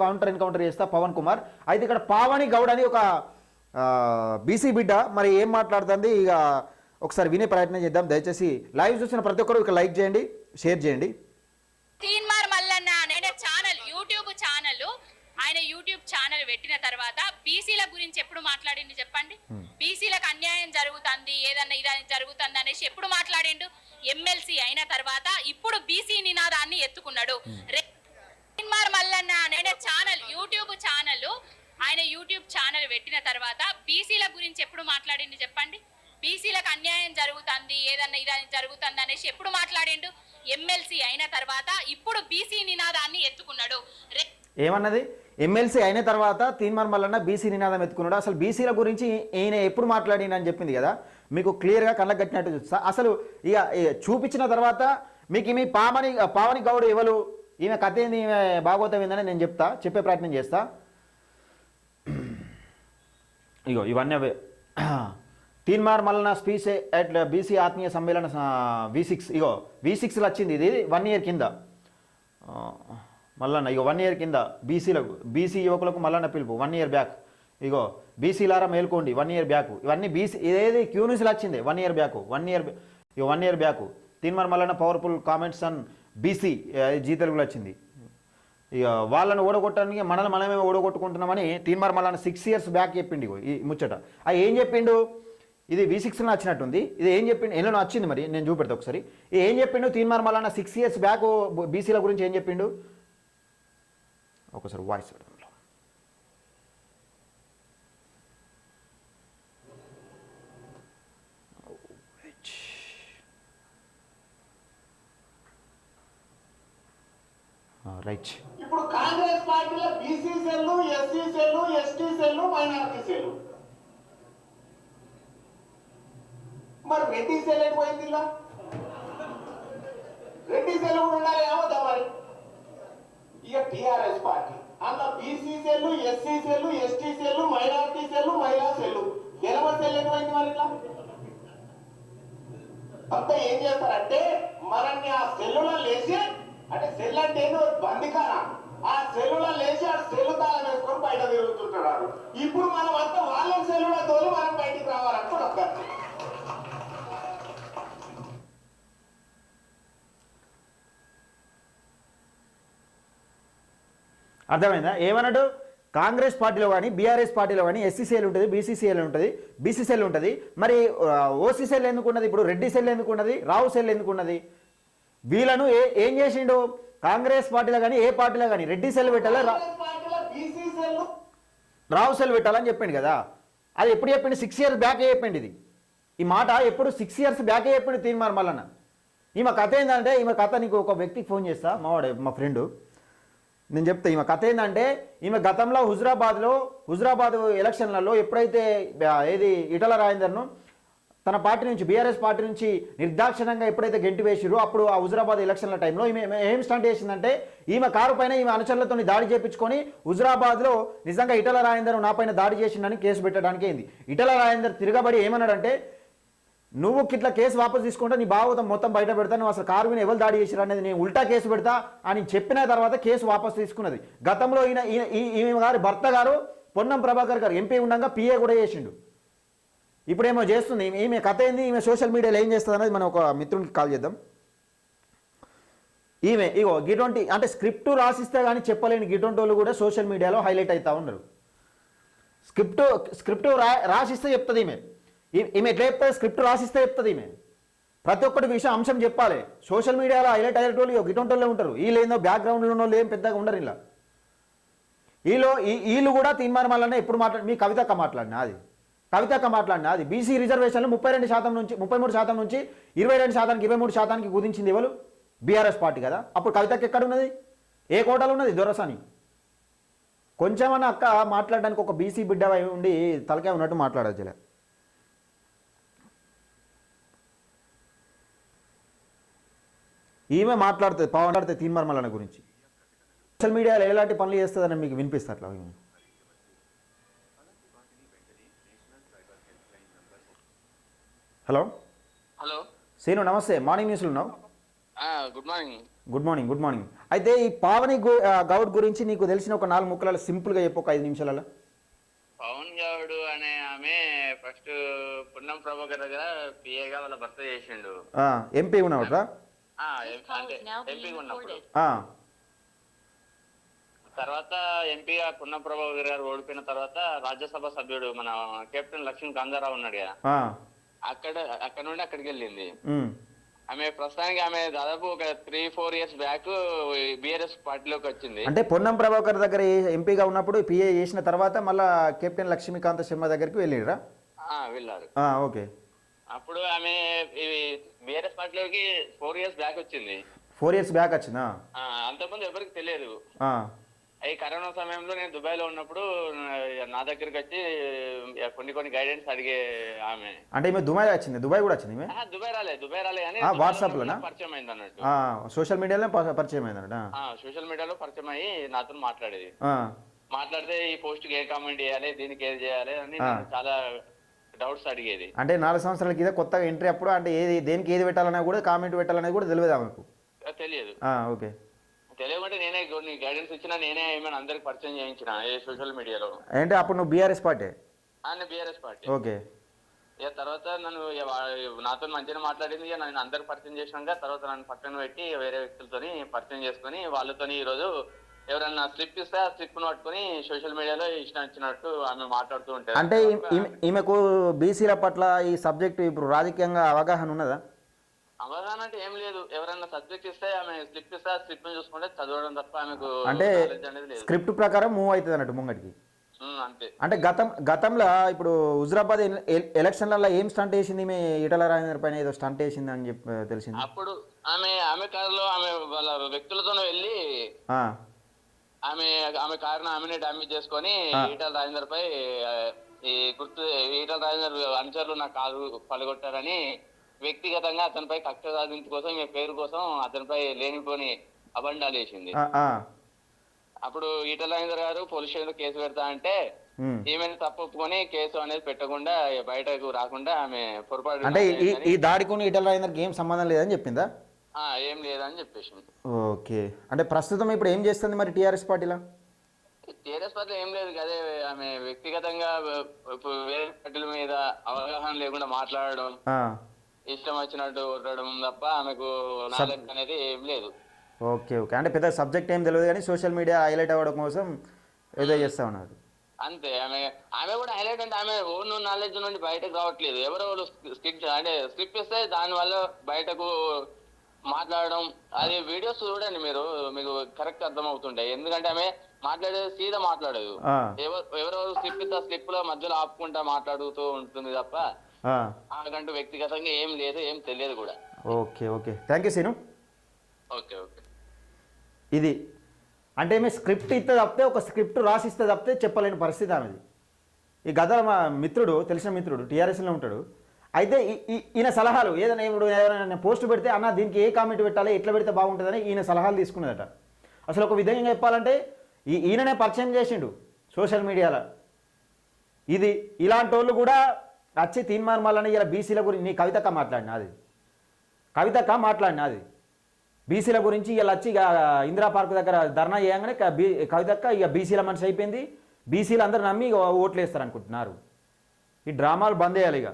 Counter encounter చేస్తా పవన్ కుమార్. అయితే ఇక్కడ పావని గౌడ్ అని ఒక బీసీ బిడ్డ మరి ఏం మాట్లాడుతుంది? ఇక ఒకసారి వినే ప్రయత్నం చేద్దాం. దయచేసి లైవ్ చూసిన ప్రతి ఒక్కరు ఇక లైక్ చేయండి షేర్ చేయండి. తీన్మార్ మల్లన్న అనే ఛానల్ యూట్యూబ్ ఛానల్ ఆయన యూట్యూబ్ ఛానల్ పెట్టిన తర్వాత బీసీల గురించి ఎప్పుడు మాట్లాడిండు చెప్పండి? బీసీలకు అన్యాయం జరుగుతుంది ఏదన్నా ఇది జరుగుతుంది అనేసి ఎప్పుడు మాట్లాడిండు? ఎమ్మెల్సీ అయిన తర్వాత ఇప్పుడు బీసీ నినాదాన్ని ఎత్తుకున్నాడు. రే- మల్లన్న అనే ఛానల్ యూట్యూబ్ ఛానల్ ఆయన యూట్యూబ్ ఛానల్ పెట్టిన తర్వాత బీసీల గురించి ఎప్పుడు మాట్లాడింది చెప్పండి? బీసీలకు అన్యాయం జరుగుతుంది ఏదన్నా ఇదని జరుగుతుంది అనేసి ఎప్పుడు మాట్లాడిండు? ఎమ్మెల్సీ అయిన తర్వాత ఇప్పుడు బీసీ నినాదాన్ని ఎత్తుకున్నాడు. రే- ఏమన్నది? ఎమ్మెల్సీ అయిన తర్వాత తీన్మార్ మల్లన్న బీసీ నినాదం ఎత్తుకున్నాడు. అసలు బీసీల గురించి ఈయన ఎప్పుడు మాట్లాడినని చెప్పింది కదా? మీకు క్లియర్గా కళ్ళకు కట్టినట్టు అసలు ఇక చూపించిన తర్వాత మీకు మీ పావని పావని గౌడ్ ఎవరు? ఈమె కథ ఏంది? ఈమె భాగవతం ఏందని నేను చెప్తా చెప్పే ప్రయత్నం చేస్తా. ఇగో ఇవన్నీ అవే. Teenmar Mallanna speech at BC ఆత్మీయ సమ్మేళన వి సిక్స్ ఇగో వి సిక్స్లో వచ్చింది. ఇది వన్ ఇయర్ కింద. మల్లన్న ఇగో వన్ ఇయర్ కింద బీసీలకు బీసీ యువకులకు మల్లన్న పిలుపు. One year back. ఇగో బీసీలారా మేల్కోండి. One year back. ఇవన్నీ బీసీ ఇదేది క్యూనిస్లో వచ్చింది? One year back. One year ego one year back. Teenmar Mallanna powerful comments and BC G తెలుగులో వచ్చింది. ఇక వాళ్ళని ఓడగొట్టడానికి మనల్ని మనమే ఓడగొట్టుకుంటున్నామని తీన్మార్ మళ్ళీ సిక్స్ ఇయర్స్ బ్యాక్ చెప్పిండు ఈ ముచ్చట. ఆ ఏం చెప్పిండు? ఇది వి సిక్స్లో వచ్చినట్టుంది ఇది ఏం చెప్పిండు? ఎన్నో వచ్చింది మరి నేను చూపెడతా ఒకసారి. ఇది ఏం చెప్పిండు? తీన్మార్ మళ్ళీ సిక్స్ ఇయర్స్ బ్యాక్ బీసీల గురించి ఏం చెప్పిండు? ఒకసారి వాయిస్ పెడదాం రైట్. ఇప్పుడు కాంగ్రెస్ పార్టీలో BC cell SC cell ST cell minority cell. మరి రెడ్డి సెల్ పోయింది రెడ్డి సెల్ కూడా ఉండాలి ఏమవుతా మరి? ఇక టిఆర్ఎస్ పార్టీ. అందులో BC cell SC cell ST cell minority cell మహిళా సెల్లు. ఎనభై సెల్ ఎక్కువైంది మరి ఇట్లా అంతా ఏం చేస్తారంటే మనల్ని ఆ సెల్లులో లేచి అంటే సెల్ అంటే ఏందో బందికాన ఆ సెల్లులో లేచి ఆ సెల్లు తాళం వేసుకొని బయట తిరుగుతుంటున్నారు ఇప్పుడు మనం అంతా వాళ్ళ సెల్లులో తోలి మనం బయటికి రావాలనుకుని వస్తారు అర్థమైందా? ఏమన్నాడు కాంగ్రెస్ పార్టీలో కానీ బీఆర్ఎస్ పార్టీలో కానీ ఎస్సీసీఎల్ ఉంటుంది బీసీసీఎల్ ఉంటుంది బీసీసీఎల్ ఉంటుంది. మరి ఓసీసీఎల్ ఎందుకు ఉన్నది ఇప్పుడు? రెడ్డి సెల్ ఎందుకు ఉన్నది? రావు సెల్ ఎందుకు ఉన్నది? వీళ్ళను ఏ ఏం చేసిండు? కాంగ్రెస్ పార్టీలో కానీ ఏ పార్టీలో కానీ రెడ్డి సెల్ పెట్టాలా రావు సెల్ పెట్టాలని చెప్పిండు కదా. అది ఎప్పుడు చెప్పిండు? సిక్స్ ఇయర్స్ బ్యాక్ చెప్పిండు ఇది. ఈ మాట ఎప్పుడు సిక్స్ ఇయర్స్ బ్యాకే చెప్పిండు తీన్మార్ మల్లన్న. ఈమె కథ ఏంటంటే ఈమె కథ నీకు ఒక వ్యక్తికి ఫోన్ చేస్తా మావాడే మా ఫ్రెండు. నేను చెప్తా ఈమె కథ ఏంటంటే ఈమె గతంలో హుజరాబాద్లో హుజరాబాద్ ఎలక్షన్లలో ఎప్పుడైతే ఏది ఇటల రాజేందర్ను తన పార్టీ నుంచి బీఆర్ఎస్ పార్టీ నుంచి నిర్దాక్షిణంగా ఎప్పుడైతే గెంటి వేసిరో అప్పుడు ఆ హుజరాబాద్ ఎలక్షన్ల టైంలో ఈమె ఏం స్టంట్ చేసిందంటే ఈమె కారు పైన ఈమె అనుచరులతో దాడి చేపించుకొని హుజరాబాద్లో నిజంగా ఇటల రాజేందర్ నా పైన దాడి చేసిందని కేసు పెట్టడానికి అయింది. ఇటల రాజేందర్ తిరగబడి ఏమన్నాడంటే నువ్వు ఇట్లా కేసు వాపస్ తీసుకుంటే నీ భాగవతం మొత్తం బయట పెడతా నువ్వు అసలు కారు మీద ఎవరు దాడి చేసిరు అనేది నేను ఉల్టా కేసు పెడతా అని చెప్పిన తర్వాత కేసు వాపసు తీసుకున్నది. గతంలో ఈయన ఈయన- ఈ- ఈమె గారి భర్త గారు పొన్నం ప్రభాకర్ గారు ఎంపీ ఉండగా పిఏ కూడా చేసిండు. ఇప్పుడేమో చేస్తుంది. ఈమె- కథ ఏంది? ఈమె సోషల్ మీడియాలో ఏం చేస్తుంది అనేది మనం ఒక మిత్రునికి కాల్ చేద్దాం. ఈమె ఇగో గిటువంటి అంటే స్క్రిప్ట్ రాసిస్తే కానీ చెప్పలేని గిటువంటి వాళ్ళు కూడా సోషల్ మీడియాలో హైలైట్ అవుతూ ఉన్నారు. స్క్రిప్ట్ స్క్రిప్ట్ రా రాసిస్తే చెప్తుంది ఈమె. ఈమె ఎట్లా చెప్తుంది? స్క్రిప్ట్ రాసిస్తే చెప్తుంది ఈమె. ప్రతి ఒక్కటి విషయం అంశం చెప్పాలి. సోషల్ మీడియాలో హైలైట్ అయ్యేటోళ్ళు ఇగో గిటువంటి వాళ్ళే ఉంటారు. వీళ్ళు ఏందో బ్యాక్గ్రౌండ్లో ఉన్న వాళ్ళు ఏం పెద్దగా ఉండరు ఇలా. వీళ్ళు ఈ- వీళ్ళు కూడా తీర్మానం వల్లనే ఎప్పుడు మాట్లాడి మీ కవితక్క మాట్లాడినా అది. కవితక్క మాట్లాడినా అది బీసీ రిజర్వేషన్లు ముప్పై రెండు శాతం నుంచి ముప్పై మూడు శాతం నుంచి ఇరవై రెండు శాతానికి ఇరవై మూడు శాతానికి కుదించింది ఎవరు? బీఆర్ఎస్ పార్టీ కదా. అప్పుడు కవితక్క ఎక్కడ ఉన్నది ఏ కోటలో ఉన్నది? దొరసాని. కొంచెమన్నా అక్క మాట్లాడడానికి ఒక బీసీ బిడ్డ ఉండి తలకాయ ఉన్నట్టు మాట్లాడచ్చులే ఈమె మాట్లాడుతుంది పవన్ మాట్లాడితే తీన్మర్మలన గురించి. సోషల్ మీడియాలో ఎలాంటి పనులు చేస్తుందని మీకు వినిపిస్తారు అట్లా హలో? హలో. సేను నమస్తే. మార్నింగ్ న్యూస్లో ఉన్నావు? Good morning. Good morning good morning. అయితే ఈ పావని గౌడ్ గురించి నీకు తెలిసిన ఒక నాలుగు ముక్కలలో సింపుల్గా చెప్పు ఒక ఐదు నిమిషాలలో. పవన్ గౌడ్ అనే ఆమె ఫస్ట్ పున్నం ప్రభాకర్ దగ్గర పిఏగా వాళ్ళ భర్త చేసిండు. ఎంపీ ఉన్నావుట్రా? ఆ, ఎం- అంటే ఎంపీగా ఉన్నప్పుడు. తర్వాత ఎంపీగా పున్నం ప్రభాకర్ గారు ఓడిపోయిన తర్వాత రాజ్యసభ సభ్యుడు మన కెప్టెన్ లక్ష్మణ్ కాంతారావు ఉన్నాడు కదా. అక్కడ అక్కడ నుండి అక్కడికి వెళ్ళింది. ఆమె ప్రస్తుతానికి ఆమె దాదాపు ఒక three four years back BRS పార్టీలోకి వచ్చింది. అంటే పొన్నం ప్రభాకర్ దగ్గర ఎంపీగా ఉన్నప్పుడు పిఏ చేసిన తర్వాత మళ్ళా కెప్టెన్ లక్ష్మీకాంత శర్మ దగ్గరికి వెళ్ళిరా ఆ, వెళ్ళారు. ఓకే. అప్పుడు ఆమె బిఆర్ఎస్ పార్టీలోకి ఫోర్ ఇయర్స్ బ్యాక్ వచ్చింది. ఫోర్ ఇయర్స్ బ్యాక్ వచ్చిందా? అంతకుముందు ఎవరికి తెలియదు. ఈ కరోనా సమయంలో నేను దుబాయ్లో ఉన్నప్పుడు నా- దగ్గరికి వచ్చి కొన్ని కొన్ని గైడెన్స్ అడిగే ఆమె. అంటే ఈమె దుబాయ్ వచ్చింది దుబాయ్ కూడా వచ్చింది ఈమె? దుబాయ్ రాలే దుబాయ్ రాలే అని వాట్సాప్? ఉన్నప్పుడు పరిచయం అయింది అన్నట్టు. సోషల్ మీడియాలో పరిచయం అయిందన్నట ఆ, సోషల్ మీడియాలో పరిచయం అయ్యి నాతో మాట్లాడేది. మాట్లాడితే ఈ పోస్ట్కి ఏ కామెంట్ చేయాలి దీనికి ఏది చేయాలి అని చాలా డౌట్స్ అడిగేది. అంటే నాలుగు సంవత్సరాల కింద కొత్తగా ఎంట్రీ అప్పుడు అంటే ఏది దేనికి ఏది పెట్టాలన్నా కూడా కామెంట్ పెట్టాలనేది కూడా తెలియదు ఆమెకు? తెలియదు. ఓకే. తెలియకుంటే నేనే కొన్ని గైడెన్స్ ఇచ్చినా నేనే ఏమైనా అందరికి పరిచయం చేయించిన ఏ సోషల్ మీడియాలో అంటే అప్పుడు నువ్వు బీఆర్ఎస్ పార్టీ? ఆయన బిఆర్ఎస్ పార్టీ. ఓకే. ఇక తర్వాత నన్ను నాతో మంచిగా మాట్లాడింది. ఇక నన్ను అందరికి పరిచయం చేసినాక తర్వాత నన్ను పక్కన పెట్టి వేరే వ్యక్తులతోని పరిచయం చేసుకుని వాళ్ళతోని ఈ రోజు ఎవరన్నా స్లిప్ ఇస్తే ఆ స్లిప్ పట్టుకుని సోషల్ మీడియాలో ఇష్టం వచ్చినట్టు ఆమె మాట్లాడుతూ ఉంటారు. అంటే ఈమెకు బీసీల పట్ల ఈ సబ్జెక్ట్ ఇప్పుడు రాజకీయంగా అవగాహన ఉన్నదా? అవగాహన అంటే ఏం లేదు. ఎవరన్నా సబ్జెక్ట్ ఇస్తే ఆమె స్లిప్ ఇస్తే స్లిప్ చూసుకుంటే చదవడం తప్ప ఆమెకు అంటే స్క్రిప్ట్ ప్రకారం మూవ్ అవుతుంది అన్నట్టు ముంగటికి? ఉమ్, అంతే. అంటే గతం గతంలో ఇప్పుడు హుజరాబాద్ ఎల- ఎల- ఎలక్షన్లలో ఏం స్టంట్ వేసింది? ఈమె ఈటల రాజేందర్ పైన ఏదో స్టంట్ వేసింది అని చెప్పి తెలిసింది. అప్పుడు ఆమె ఆమె కారులో ఆమె వాళ్ళ వ్యక్తులతో వెళ్ళి ఆమె ఆమె కారును ఆమెనే డామేజ్ చేసుకొని. ఈటల రాజేందర్ పై ఈ గుర్తు ఈటల రాజేందర్ అనుచరులు నా కారు పలగొట్టారని వ్యక్తిగతంగా అతనిపై కక్ష సాధించు కోసం ఈమె పేరు కోసం అతనిపై లేనిపోని అబండాలు వేసింది. అప్పుడు ఈటల రాజేందర్ గారు పోలీస్ స్టేషన్ కేసు పెడతా అంటే ఉమ్. ఈమెను తప్పు ఒప్పుకొని కేసు అనేది పెట్టకుండా బయటకు రాకుండా ఆమె పొరపాటు అంటే ఈ- దాడికి ఈటల రాజేందర్కి ఏం సంబంధం లేదని చెప్పిందా? ఏం లేదని చెప్పేసింది. ఓకే. అంటే ప్రస్తుతం ఇప్పుడు ఏం చేస్తుంది మరి టీఆర్ఎస్ పార్టీలో? టీఆర్ఎస్ పార్టీ ఏం లేదు అదే ఆమె వ్యక్తిగతంగా వేరే పార్టీల మీద అవగాహన లేకుండా మాట్లాడడం ఇష్టం వచ్చినట్టు ఉండడం తప్ప ఆమెకు నాలెడ్జ్ అనేది ఏం లేదు. Okay okay. అంటే పెద్ద సబ్జెక్ట్ ఏం తెలియదు కానీ సోషల్ మీడియా హైలైట్ అవ్వడం కోసం ఏదో చేస్తా ఉన్నారు. అంతే. ఆమె ఆమె కూడా హైలైట్ అంటే ఆమె ఓన్ నాలెడ్జ్ నుండి బయటకు రావట్లేదు. ఎవరో స్కిప్ అంటే స్కిప్ ఇస్తే దాని వల్ల బయటకు మాట్లాడడం అది వీడియోస్ చూడండి మీరు మీకు కరెక్ట్ అర్థం అవుతుంటాయి ఎందుకంటే ఆమె మాట్లాడేది సీదా మాట్లాడదు. ఎవరెవరు స్లిప్ ఇస్తే స్లిప్లో మధ్యలో ఆపుకుంటా మాట్లాడుతూ ఉంటుంది తప్ప ఆమెకంటూ వ్యక్తిగతంగా ఏం లేదు ఏం తెలియదు కూడా. Okay okay. Thank you Seenu okay okay. ఇది. అంటే మీ స్క్రిప్ట్ ఇస్తే తప్పితే ఒక స్క్రిప్ట్ రాసిస్తే తప్పితే చెప్పలేని పరిస్థితి ఆమెది. ఈ గత మా మిత్రుడు తెలిసిన మిత్రుడు టీఆర్ఎస్లో ఉంటాడు. అయితే ఈయన సలహాలు ఏదైనా ఇప్పుడు ఎవరైనా పోస్ట్ పెడితే అన్న దీనికి ఏ కామెంట్ పెట్టాలి ఎట్లా పెడితే బాగుంటుందని ఈయన సలహాలు తీసుకున్నదట. అసలు ఒక విధంగా చెప్పాలంటే ఈ ఈయననే పరిచయం చేసిండు సోషల్ మీడియాలో. ఇది ఇలాంటి వాళ్ళు కూడా వచ్చి తీన్మార్ మళ్ళీ ఇలా బీసీల గురించి నీ కవితక్క మాట్లాడినా అది? కవితక్క మాట్లాడినా అది? బీసీల గురించి ఇలా వచ్చి ఇక ఇందిరా పార్క్ దగ్గర ధర్నా చేయగానే బీ కవితక్క ఇక బీసీల మనిషి అయిపోయింది. బీసీలు అందరూ నమ్మి ఇక ఓట్లు వేస్తారు అనుకుంటున్నారు ఈ డ్రామాలు బంద్ చేయాలి ఇక.